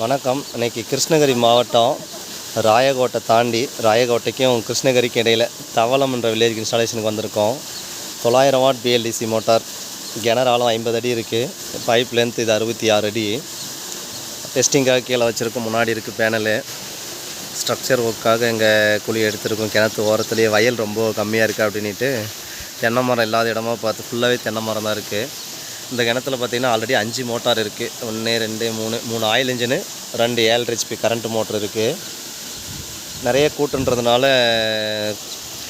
வணக்கம். இன்றைக்கி கிருஷ்ணகிரி மாவட்டம் ராயகோட்டை தாண்டி ராயகோட்டைக்கும் கிருஷ்ணகிரிக்கும் இடையில் தவளம்ன்ற வில்லேஜ் இன்ஸ்டாலேஷனுக்கு வந்திருக்கோம். தொள்ளாயிரம் வாட் பிஎல்டிசி மோட்டார் கிணறாலும் ஐம்பது அடி இருக்குது பைப் லென்த் இது அறுபத்தி ஆறு அடி. டெஸ்டிங்காக கீழே வச்சுருக்கோம் முன்னாடி இருக்குது பேனலு ஸ்ட்ரக்சர் ஒர்க்காக எங்கள் குழி எடுத்திருக்கோம். கிணத்து ஓரத்துலேயே வயல் ரொம்ப கம்மியாக இருக்குது அப்படின்ட்டு தென்னை மரம் இல்லாத இடமா பார்த்து ஃபுல்லாகவே தென்னை மரம் தான் இருக்குது இந்த கிணத்துல பார்த்தீங்கன்னா ஆல்ரெடி அஞ்சு மோட்டார் இருக்குது ஒன்று ரெண்டு மூணு மூணு ஆயில் இன்ஜினு ரெண்டு ஏழு ஹெச்பி கரண்ட் மோட்டர் இருக்குது நிறைய கூட்டுன்றதுனால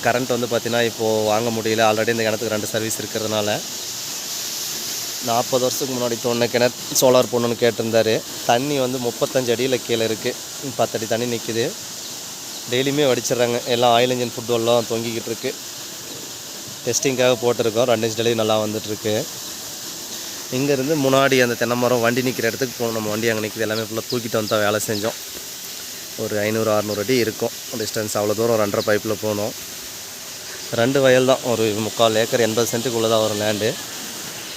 கரண்ட் வந்து பார்த்திங்கன்னா இப்போது வாங்க முடியல. ஆல்ரெடி இந்த கிணத்துக்கு ரெண்டு சர்வீஸ் இருக்கிறதுனால. நாற்பது வருஷத்துக்கு முன்னாடி தோணுன கிணறு சோலார் போடணுன்னு கேட்டிருந்தார். தண்ணி வந்து முப்பத்தஞ்சு அடியில் கீழே இருக்குது பத்தடி தண்ணி நிற்கிது டெய்லியுமே வடிச்சிடுறாங்க. எல்லாம் ஆயில் இன்ஜின் ஃபுட் எல்லாம் தொங்கிக்கிட்டு இருக்கு. டெஸ்டிங்காக போட்டிருக்கோம். ரெண்டு இன்ச் டெலிவரி நல்லா வந்துட்டுருக்கு இங்கேருந்து முன்னாடி அந்த தென்னை மரம் வண்டி நிற்கிற இடத்துக்கு போகணும். நம்ம வண்டி அங்கே நிற்கிது எல்லாமே ஃபுல்லாக தூக்கிட்டு வந்து வேலை செஞ்சோம். ஒரு ஐநூறு அறநூறு அடி இருக்கும். டிஸ்டன்ஸ் அவ்வளோ தூரம் ரெண்டரை பைப்பில் போகணும். ரெண்டு வயல் தான். ஒரு முக்கால் ஏக்கர் எண்பது சென்ட்டுக்குள்ளே தான் வரும் லேண்டு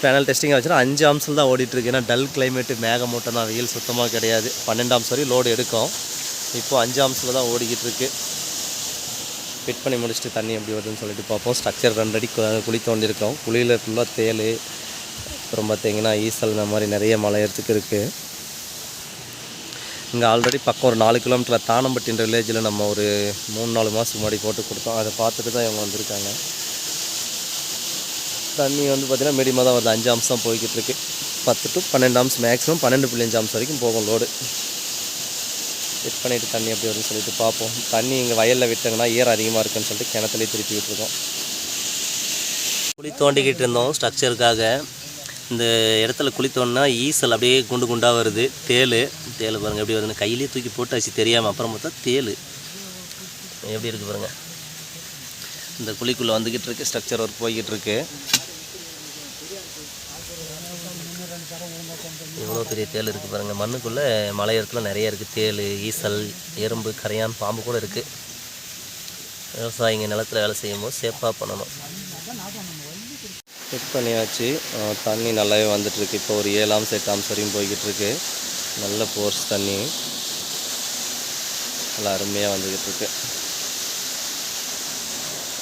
பேனல் டெஸ்டிங்காக வச்சுனா அஞ்சு அம்சம் தான் ஓடிட்டுருக்கு ஏன்னா டல் கிளைமேட்டு மேகமூட்டம் தான். வெயில் சுத்தமாக கிடையாது. பன்னெண்டு அம்சம் வரையும் லோடு எடுக்கும். இப்போது அஞ்சு அம்சில் தான் ஓடிக்கிட்டு இருக்குது ஃபிட் பண்ணி முடிச்சுட்டு தண்ணி எப்படி வருதுன்னு சொல்லிட்டு பார்ப்போம். ஸ்ட்ரக்சர் ரெண்டு அடி குளி குழி தோண்டியிருக்கோம். குழியில் ஃபுல்லாக தேல் அப்புறம் பார்த்தீங்கன்னா ஈசல் இந்த மாதிரி நிறைய மலையறதுக்கு இருக்குது இங்கே ஆல்ரெடி பக்கம் ஒரு நாலு கிலோமீட்டரில் தானம்பட்டின்ற வில்லேஜில் நம்ம ஒரு மூணு நாலு மாதத்துக்கு முன்னாடி போட்டு கொடுத்தோம். அதை பார்த்துட்டு தான் இவங்க வந்திருக்காங்க. தண்ணி வந்து பார்த்திங்கன்னா மீடியமாக தான் வருது. அஞ்சு அம்சம் போய்கிட்டு இருக்கு. பத்து டு பன்னெண்டு அம்சம் மேக்ஸிமம் பன்னெண்டு புள்ளி அஞ்சு அம்சம் வரைக்கும் போகும் லோடு செக் பண்ணிவிட்டு தண்ணி எப்படி வரும்னு சொல்லிட்டு பார்ப்போம். தண்ணி இங்கே வயலில் விட்டாங்கன்னா ஈரம் அதிகமாக இருக்குன்னு சொல்லிட்டு கிணத்துலேயே திருப்பி விட்டுருக்கோம். குழி தோண்டிக்கிட்டு இருந்தோம். ஸ்ட்ரக்சருக்காக இந்த இடத்துல குழி ஈசல் அப்படியே குண்டு குண்டாக வருது. தேள். தேள் பாருங்கள் எப்படி வருதுன்னு கையிலேயே தூக்கி போட்டாச்சு தெரியாமல் அப்புறம் பார்த்தா தேள். எப்படி இருக்குது பாருங்கள் இந்த குழிக்குள்ளே வந்துக்கிட்டு இருக்கு ஸ்ட்ரக்சர் ஒர்க் போய்கிட்டு இருக்கு. எவ்வளோ பெரிய தேள் இருக்குது பாருங்கள் மண்ணுக்குள்ளே மலையத்துல நிறைய இருக்குது தேள் ஈசல் எறும்பு கரையான் பாம்பு கூட இருக்குது விவசாயிங்க நிலத்தில் வேலை செய்யும்போது சேஃபாக பண்ணணும். செக் பண்ணியாச்சு. தண்ணி நல்லாவே வந்துட்டுருக்கு. இப்போ ஒரு ஏழாம் செட்டாம் சரியும் போய்கிட்டுருக்கு. போய்கிட்டு இருக்கு நல்ல ஃபோர்ஸ் தண்ணி. நல்லா அருமையாக வந்துக்கிட்டு இருக்கு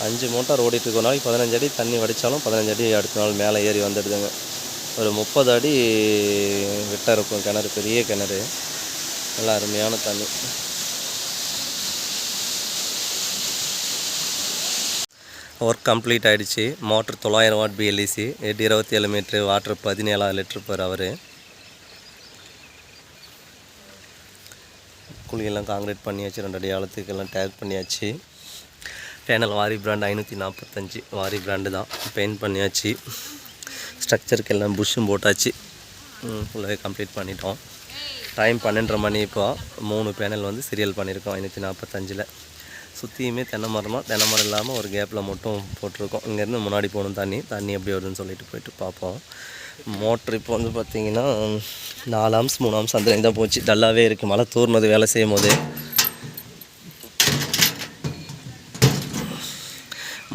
அஞ்சு மோட்டார் ஓடிட்டுருக்கோம் நாளைக்கு பதினஞ்சு அடி தண்ணி வடித்தாலும் பதினஞ்சு அடி அடுத்த நாள் மேலே ஏறி வந்துடுதுங்க. ஒரு முப்பது அடி விட்டாக இருக்கும். கிணறு பெரிய கிணறு. நல்லா அருமையான தண்ணி. ஒர்க் கம்ப்ளீட் ஆகிடுச்சு மோட்ரு தொள்ளாயிரம் வாட் பிஎல்இசி எட்டு இருபத்தி ஏழு மீட்ரு வாட்ரு பதினேழாயிரம் லிட்ரு பர் அவர் குழியெல்லாம் காங்கிரீட் பண்ணியாச்சு ரெண்டு அடி டேக் பண்ணியாச்சு. பேனல் வாரி பிராண்ட் ஐநூற்றி நாற்பத்தஞ்சு வாரி பிராண்டு தான். பெயிண்ட் பண்ணியாச்சு. ஸ்ட்ரக்சருக்கு எல்லாம் புஷ்ஷும் போட்டாச்சு. ஃபுல்லாகவே கம்ப்ளீட் பண்ணிட்டோம். டைம் பன்னெண்டரை மணி இப்போ. மூணு பேனல் வந்து சீரியல் பண்ணியிருக்கோம் ஐநூற்றி நாற்பத்தஞ்சில் சுற்றியுமே தென்னை மரமாக தென்னை மரம் இல்லாமல் ஒரு கேப்பில் மட்டும் போட்டிருக்கோம். இங்கேருந்து முன்னாடி போகணும் தண்ணி. தண்ணி எப்படி வருதுன்னு சொல்லிட்டு போயிட்டு பார்ப்போம். மோட்ரு இப்போ வந்து பார்த்தீங்கன்னா நாலு ஆம்ஸ் மூணு ஆம்ஸ் அந்த தான் போச்சு. டல்லாகவே இருக்குது மழை தூர்னது வேலை செய்யும் போது.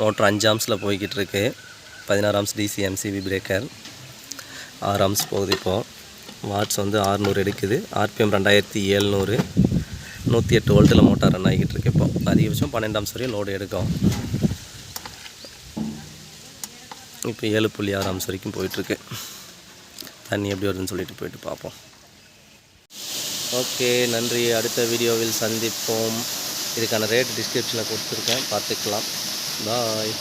மோட்ரு அஞ்சு ஆம்ஸில் போய்கிட்டு இருக்கு. பதினாறு ஆம்ஸ் டிசி எம்சிபி பிரேக்கர் ஆறு ஆம்ஸ் போகுது இப்போது வாட்ஸ் வந்து ஆறுநூறு எடுக்குது. ஆர்பிஎம் ரெண்டாயிரத்தி ஏழ்நூறு. நூற்றி எட்டு வோல்ட்டில் மோட்டார் ரன் ஆகிக்கிட்டு இருக்கு இப்போ. அதிகபட்சம் பன்னெண்டாம் சரி லோடு எடுக்கும். இப்போ ஏழு புள்ளி ஆறாம் சரிக்கும் வரைக்கும் போயிட்டுருக்கு. தண்ணி எப்படி வருதுன்னு சொல்லிட்டு போயிட்டு பார்ப்போம். ஓகே நன்றி. அடுத்த வீடியோவில் சந்திப்போம். இதுக்கான ரேட் டிஸ்கிரிப்ஷனில் கொடுத்துருக்கேன். பார்த்துக்கலாம். பாய்